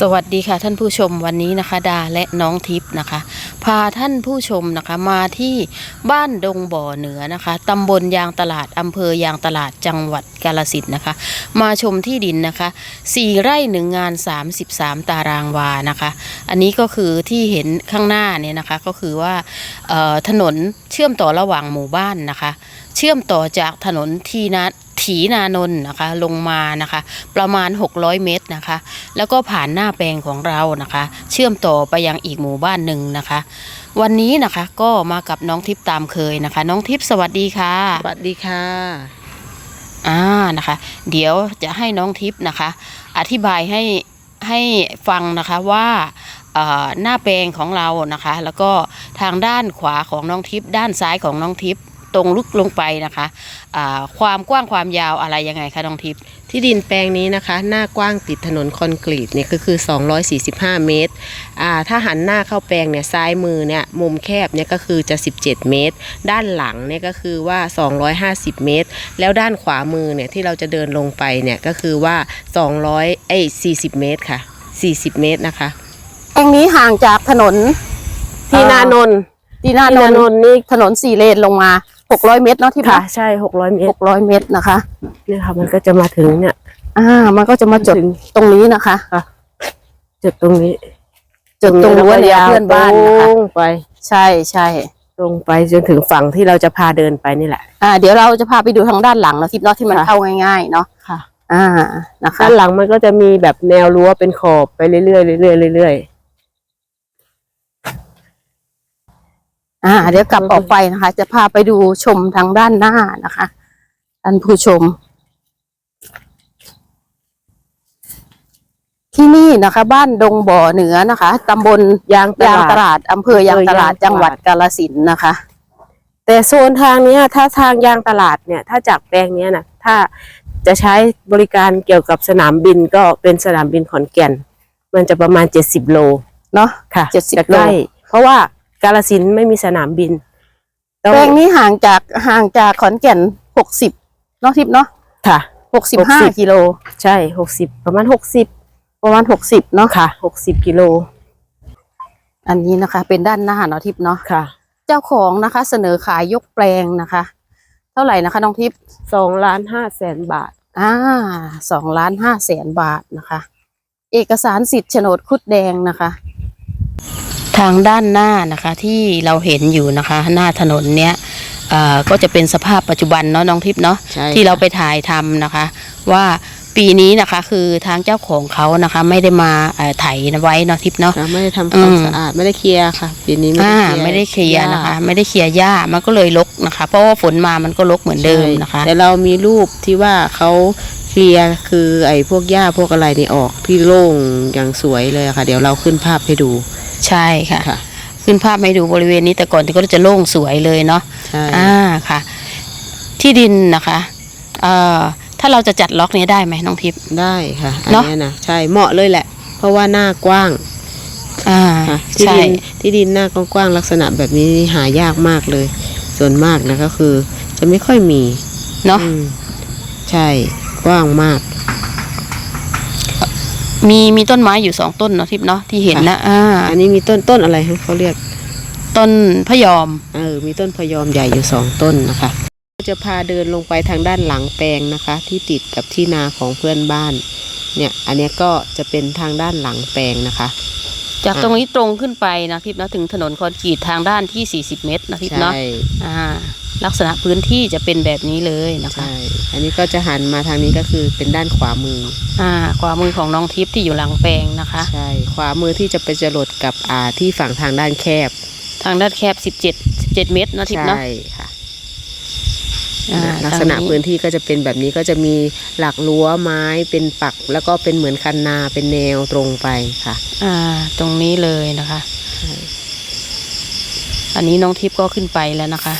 สวัสดีค่ะท่านผู้ชมวันนี้นะคะ ดาและน้องทิพย์นะคะ พาท่านผู้ชมนะคะมาที่บ้านดงบ่อเหนือนะคะตำบลยางตลาดอำเภอยางตลาดจังหวัดกาลสินนะคะ มาชมที่ดินนะคะ4ไร่หนึ่งงาน 33 ตารางวานะคะ อันนี้ก็คือที่เห็นข้างหน้าเนี่ยนะคะก็คือว่าถนนเชื่อมต่อระหว่างหมู่บ้านนะคะ เชื่อมต่อจากถนนทีนา ถีนานนท์นะคะลงมานะคะ ประมาณ 600 เมตรนะคะ แล้วก็ผ่านหน้าแปลงของเรานะคะ เชื่อมต่อไปยังอีกหมู่บ้านหนึ่งนะคะ วันนี้นะคะก็มากับน้องทิพย์ตามเคยนะคะ น้องทิพย์สวัสดีค่ะ สวัสดีค่ะอ่านะคะ เดี๋ยวจะให้น้องทิพย์นะคะ อธิบายให้ให้ฟังนะคะว่าเอ่อหน้าแปลงของเรานะคะ แล้วก็ทางด้านขวาของน้องทิพย์ด้านซ้ายของน้องทิพย์ ตรงลึกลงไปนะคะอ่าความกว้างความยาวอะไรยังไงคะน้องทิพย์ที่ดินแปลงนี้นะคะ หน้ากว้างติดถนนคอนกรีตเนี่ยก็คือ 245 เมตรอ่าถ้าหันหน้าเข้าแปลงเนี่ยซ้ายมือเนี่ยมุมแคบเนี่ยก็คือจะ 17 เมตร ด้านหลังเนี่ยก็คือว่า 250 เมตร แล้วด้านขวามือเนี่ยที่เราจะเดินลงไปเนี่ยก็คือว่า 200เอ้ย40 เมตรค่ะ 40 เมตรนะคะแปลงนี้ห่างจากถนนที่นานนท์ทีนานที่นานนนท์ท์นี่ถนนสี่เลนลงมา 600เมตรเนาะที่ค่ะพักใช่600เมตร600เมตรนะคะ เนี่ยค่ะ มันก็จะมาถึงเนี่ย อ่า มันก็จะมาจบถึง ตรงนี้นะคะ จุดตรงนี้จบตรงรั้วแนวเพื่อนบ้านนะคะ ตรงไปใช่ใช่ตรงไปจนถึงฝั่งที่เราจะพาเดินไปนี่แหละ อ่า เดี๋ยวเราจะพาไปดูทางด้านหลังเนาะทิพย์เนาะที่มันค่ะ เข้าง่าย ๆ เนาะค่ะ อ่านะคะ ด้านหลังมันก็จะมีแบบแนวรั้วเป็นขอบไปเรื่อยๆเรื่อยๆเรื่อย อ่า เดี๋ยวกลับออกไปนะคะ จะพาไปดูชมทางด้านหน้านะคะท่านผู้ชม ที่นี่นะคะ บ้านดงบ่อเหนือนะคะตำบลๆยางตยางลาดตลาดอำเภอยางตลาดอำเภอยางตลาดจังหวัดกาลสินธุ์นะคะ แต่โซนทางเนี้ย ถ้าทางยางตลาดเนี่ย ถ้าจากแปลงเนี้ยนะถ้าจะใช้บริการเกี่ยวกับสนามบินก็เป็นสนามบินขอนแก่น มันจะประมาณ70โลเนาะค่ะ70จะใกล้เพราะว่า กาลสินธุ์ไม่มีสนามบินต้องแปลงนี้ห่างจากห่างจากขอนแก่นหกสิบเนาะทิพย์เนาะค่ะหกสิบห้า60กิโล ใช่60ประมาณ60ประมาณหกสิบเนาะค่ะ60กิโล อันนี้นะคะ เป็นด้านหน้าเนาะทิพย์เนาะค่ะ เจ้าของนะคะ เสนอขายยกแปลงนะคะ เท่าไหร่นะคะน้องทิพย์2ล้าน5แสนบาทอ่าสองล้านห้าแสนบาทนะคะ เอกสารสิทธิ์โฉนดคุดแดงนะคะ ทางด้านหน้านะคะที่เราเห็นอยู่นะคะ หน้าถนนเนี้ยเอ่อก็จะเป็นสภาพปัจจุบันเนาะน้องทิพย์เนาะใช่ที่เราไปถ่ายทำนะคะ ว่าปีนี้นะคะ คือทางเจ้าของเขานะคะ ไม่ได้มาเอ่อไถไว้เนาะทิพย์เนาะค่ะไม่ได้ทำความอืมสะอาดไม่ได้เคลียร์ค่ะ ปีนี้อ่าไม่ไม่ได้ได้เคเคลีลียยร์ร์นะคะหญ้าไม่ได้เคลียร์หญ้ามันก็เลยรกนะคะ เพราะว่าฝนมามันก็รกเหมือนเดิมนะคะ แต่เรามีรูปที่ว่าเขาเคลียร์คือไอ้พวกหญ้าพวกอะไรนี่ออกที่โล่งอย่างสวยเลยอะค่ะ เดี๋ยวเราขึ้นภาพให้ดู ใช่ค่ะ ค่ะ ขึ้นภาพให้ดูบริเวณนี้แต่ก่อนที่ก็จะโล่งสวยเลยเนาะใช่ อ่าค่ะ ที่ดินนะคะเอ่อถ้าเราจะจัดล็อกนี้ได้ไหมน้องทิพย์ ได้ค่ะ อันเนอะ เนี้ยนะใช่เหมาะเลยแหละ เพราะว่าหน้ากว้างอ่าค่ะที่ใช่ ดินที่ดินหน้ากว้างๆลักษณะแบบนี้หายากมากเลย ส่วนมากนะก็คือ จะไม่ค่อยมีเนาะอืมใช่กว้างมาก มีมีต้นไม้อยู่สองต้นเนาะทิพย์เนาะที่เห็นนะอ่าอันนี้มีต้นต้นอะไรฮะเขาเรียกต้นพะยอมเออมีต้นพะยอมใหญ่อยู่สองต้นนะคะจะพาเดินลงไปทางด้านหลังแปลงนะคะ ที่ติดกับที่นาของเพื่อนบ้าน เนี่ยอันเนี้ยก็จะเป็นทางด้านหลังแปลงนะคะ จากอะตรงนี้ตรงขึ้นไปนะทิพย์นะถึงถนนคอนกรีตทางด้านที่ 40 เมตรนะทิพย์เนาะใช่อ่า ลักษณะพื้นที่จะเป็นแบบนี้เลยนะคะ ใช่ อันนี้ก็จะหันมาทางนี้ก็คือเป็นด้านขวามือ อ่า ขวามือของน้องทิพย์ที่อยู่หลังแปลงนะคะ ใช่ ขวามือที่จะไปจรดกับอ่าที่ฝั่งทางด้านแคบ ทางด้านแคบ 17 17 เมตรเนาะทิพย์เนาะ ใช่ค่ะ อ่าลักษณะทางพื้นที่ก็จะเป็นแบบนี้ก็จะมีหลักรั้วไม้เป็นปัก แล้วก็เป็นเหมือนคันนาเป็นแนวตรงไปค่ะ อ่า ตรงนี้เลยนะคะใช่อันนี้น้องทิพย์ก็ขึ้นไปแล้วนะคะ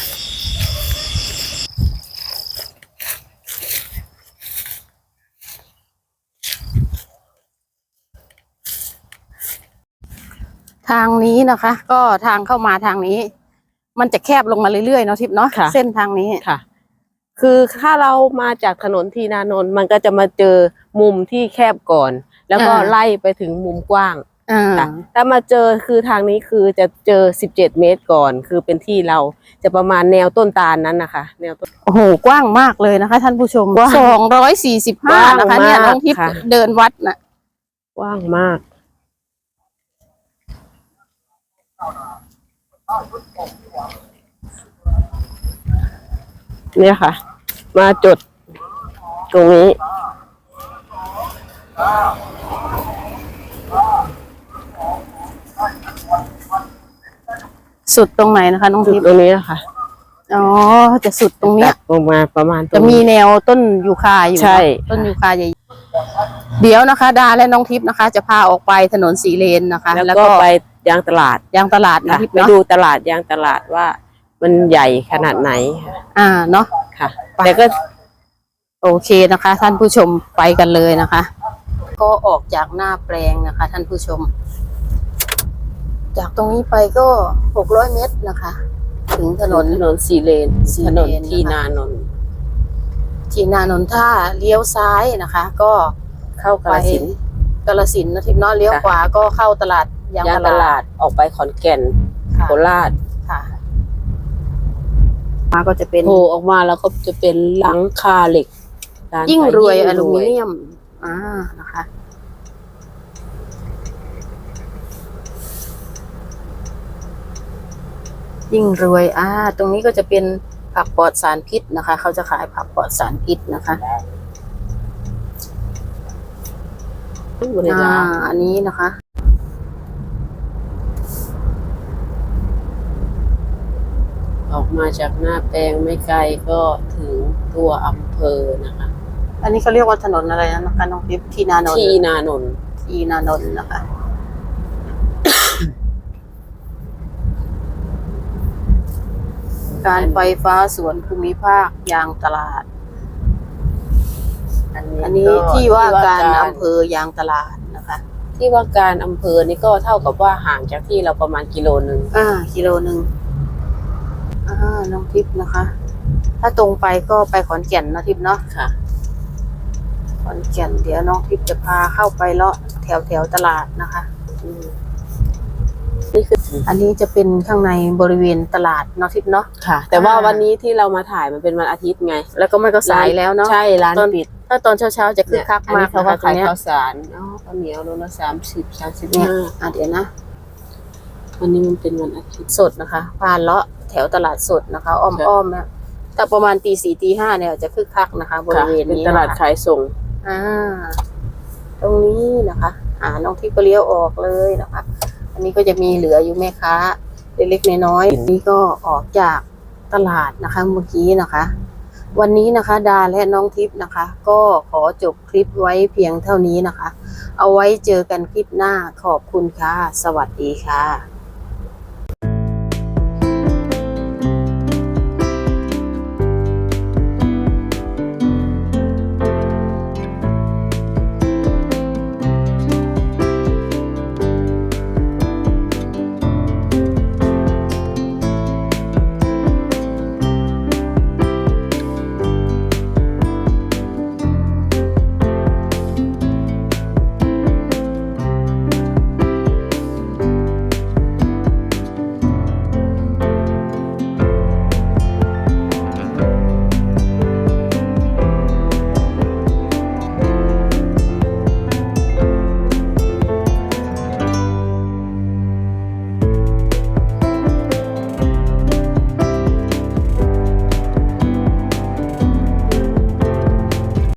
ทางนี้นะคะ ก็ทางเข้ามาทางนี้ มันจะแคบลงมาเรื่อยๆเนาะทิพย์เนาะค่ะ เส้นทางนี้ ค่ะ คือถ้าเรามาจากถนนทีนานนท์มันก็จะมาเจอมุมที่แคบก่อน แล้วก็อ่า ไล่ไปถึงมุมกว้าง อ่า ค่ะถ้ามาเจอคือทางนี้คือจะเจอ 17 เมตรก่อน คือเป็นที่เราจะประมาณแนวต้นตาลนั้นนะคะ แนวต้น โอ้โหกว้างมากเลยนะคะ ท่านผู้ชมกว้างสองร้อยสี่สิบกห้าว้างนะคะ เนี่ยมากน้องทิพย์ค่ะ เดินวัดน่ะ กว้างมาก เนี่ยค่ะ มาจุดตรงนี้ สุดตรงไหนนะคะน้องจุดทิพย์ตรงนี้นะคะอ๋อ จะสุดตรงเนี้ยตัดลงมาประมาณตรจะงมีนี้ แนวต้นยูคาอยู่นะใช่ต้นยูคาใหญ่เดี๋ยวนะคะ ดาและน้องทิพย์นะคะ จะพาออกไปถนนสีเลนนะคะ แล้วก็ไป ยางตลาดยางตลาดนะค่ะทิพย์ไปเนาะดูตลาดยางตลาดว่า มันใหญ่ขนาดไหนค่ะอ่าเนาะ ค่ะไป แต่ก็โอเคนะคะ ท่านผู้ชมไปกันเลยนะคะ ก็ออกจากหน้าแปลงนะคะ ท่านผู้ชม จากตรงนี้ไปก็หกร้อยเมตรนะคะ ถึงถนน ถนนสีเลนสี่ถเลนนนที่นะคะ นานนท์ที่นานนท่าเลี้ยวซ้ายนะคะ ก็เข้ากาไปฬสินธุ์ กาลสินธุ์นะทิพย์เนาะเลี้ยวค่ะ ขวาก็เข้าตลาด ยางยางตตลาลาดดออกไปขอนแก่นค่ะโคราชค่ะมาก็จะเป็นโผล่ออกมาแล้วก็จะเป็นหลังคาเหล็กร้านยิ่งรวยขอลูมิรเนียม อ่านะคะ ยิ่งรวย อ่า ตรงนี้ก็จะเป็นผักปลอดสารพิษนะคะ เขาจะขายผักปลอดสารพิษนะคะอยู่ในอ่าร้านอันนี้นะคะ ออก มาจากหน้าแปลงไม่ไกลก็ถึงตัวอำเภอนะคะ อันนี้เขาเรียกว่าถนนอะไรนะคะน้องทิพย์ทีนานนท์ที่นานนท์ทีนานนท์นะคะ การไฟฟ้าส่วนภูมิภาคยางตลาด อันนี้ก็ที่ว่าการที่อำเภอยางตลาดนะคะ ที่ว่าการอำเภอนี่ก็เท่ากับว่าห่างจากที่เราประมาณกิโลหนึ่งอ่ากิโลหนึ่งอ่า น้องทิพย์นะคะ ถ้าตรงไปก็ไปขอนแก่นนะทิพย์เนาะค่ะ ขอนแก่นเดี๋ยวน้องทิพย์จะพาเข้าไปเลาะแถวแถวๆตลาดนะคะอืมนี่คืออันนี้จะเป็นข้างในบริเวณตลาดเนาะทิพย์เนาะค่ะ แต่ว่าอ่าวันนี้ที่เรามาถ่ายมันเป็นวันอาทิตย์ไง แล้วก็ไม่ก็สายแล้วเนาะใช่ร้านตอนปิด ถ้าตอนเช้าๆจะคึกคักอันมานี้กเขานะก็คะตรขางยเนี้ยข้าวสารอ๋อข้าวเหนียวโลละสามสิบสามสิบเนี่ยห้าอะเดี๋ยวนะวันนี้มันเป็นวันอาทิตย์สดนะคะผ่านเลาะ แถวตลาดสดนะคะ อ้อมค่ะอ้อมนะแต่ประมาณตีสี่ตีห้าเนี่ยจะคึกคักนะคะ บริค่ะเวณเป็นนี้ตลาดนะคะขายส่ง อ่า ตรงนี้นะคะ หาน้องทิพย์ก็เลี้ยวออกเลยนะคะ อันนี้ก็จะมีเหลืออยู่แม่ค้าเล็กๆน้อยๆนี่ก็ออกจากตลาดนะคะเมื่อกี้นะคะ วันนี้นะคะ ดาและน้องทิพย์นะคะ ก็ขอจบคลิปไว้เพียงเท่านี้นะคะ เอาไว้เจอกันคลิปหน้าขอบคุณค่ะ สวัสดีค่ะ